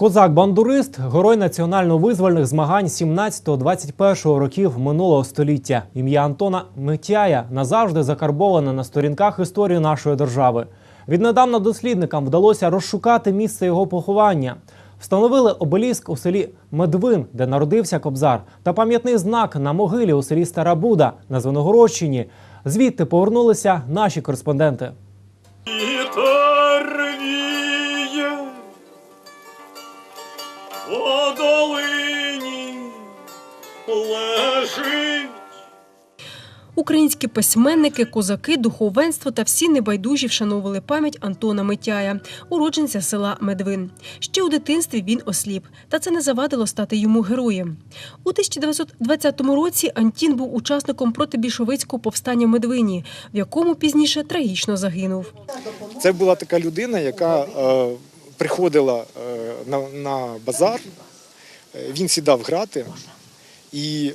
Козак-бандурист герой національно-визвольних змагань 17-21 років минулого століття. Ім'я Антона Митяя назавжди закарбоване на сторінках історії нашої держави. Віднедавна дослідникам вдалося розшукати місце його поховання. Встановили обеліск у селі Медвин, де народився Кобзар, та пам'ятний знак на могилі у селі Стара Буда на Звенигородщині. Звідти повернулися наші кореспонденти. Лежить. Українські письменники, козаки, духовенство та всі небайдужі вшановували пам'ять Антона Митяя, уродженця села Медвин. Ще у дитинстві він осліп, та це не завадило стати йому героєм. У 1920 році Антін був учасником протибільшовицького повстання в Медвині, в якому пізніше трагічно загинув. Це була така людина, яка е, приходила е, на, на базар, е, він сідав грати, і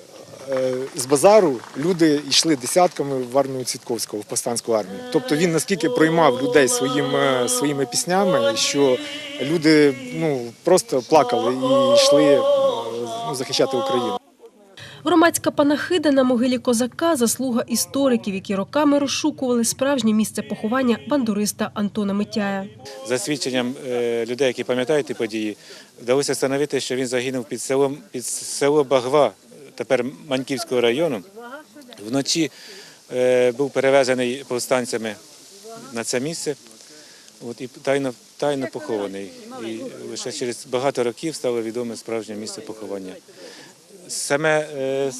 е, з базару люди йшли десятками в армію Цвітковського, в повстанську армію. Тобто він наскільки проймав людей своїм, е, своїми піснями, що люди ну, просто плакали і йшли е, ну, захищати Україну. Громадська панахида на могилі козака заслуга істориків, які роками розшукували справжнє місце поховання бандуриста Антона Митяя. За свідченням людей, які пам'ятають ті події, вдалося встановити, що він загинув під селом під село Багва, тепер Маньківського району. Вночі е, був перевезений повстанцями на це місце. От, і тайно, тайно похований. І лише через багато років стало відоме справжнє місце поховання. Саме, е,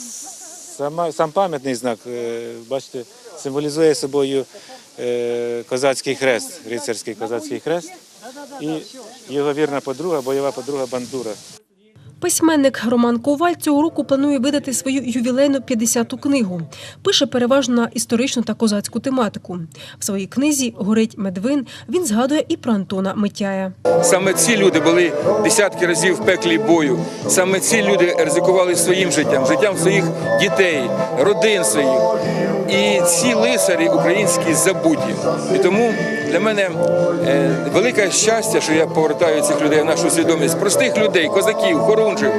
сама, сам пам'ятний знак, е, бачите, символізує собою козацький хрест, рицарський козацький хрест і його вірна подруга, бойова подруга Бандура. Письменник Роман Коваль цього року планує видати свою ювілейну 50-ту книгу. Пише переважно на історичну та козацьку тематику. В своїй книзі Горить Медвин він згадує і про Антона Митяя. Саме ці люди були десятки разів в пеклі бою. Саме ці люди ризикували своїм життям, життям своїх дітей, родин своїх. І ці лицарі українські забуті. І тому для мене е, велике щастя, що я повертаю цих людей в нашу свідомість. Простих людей, козаків, хорунжів,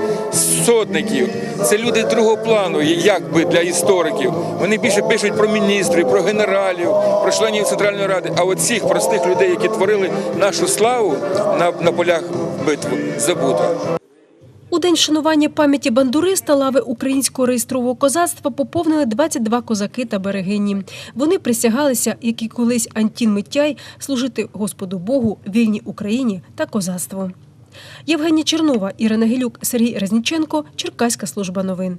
сотників. Це люди другого плану, якби для істориків. Вони більше пишуть про міністрів, про генералів, про членів Центральної ради. А от цих простих людей, які творили нашу славу на, на полях битв, забуто. У день вшанування пам'яті бандуриста лави українського реєстрового козацтва поповнили 22 козаки та берегині. Вони присягалися, як і колись Антін Митяй, служити Господу Богу, вільній Україні та козацтву. Євгенія Чернова, Ірина Гілюк, Сергій Резніченко, Черкаська служба новин.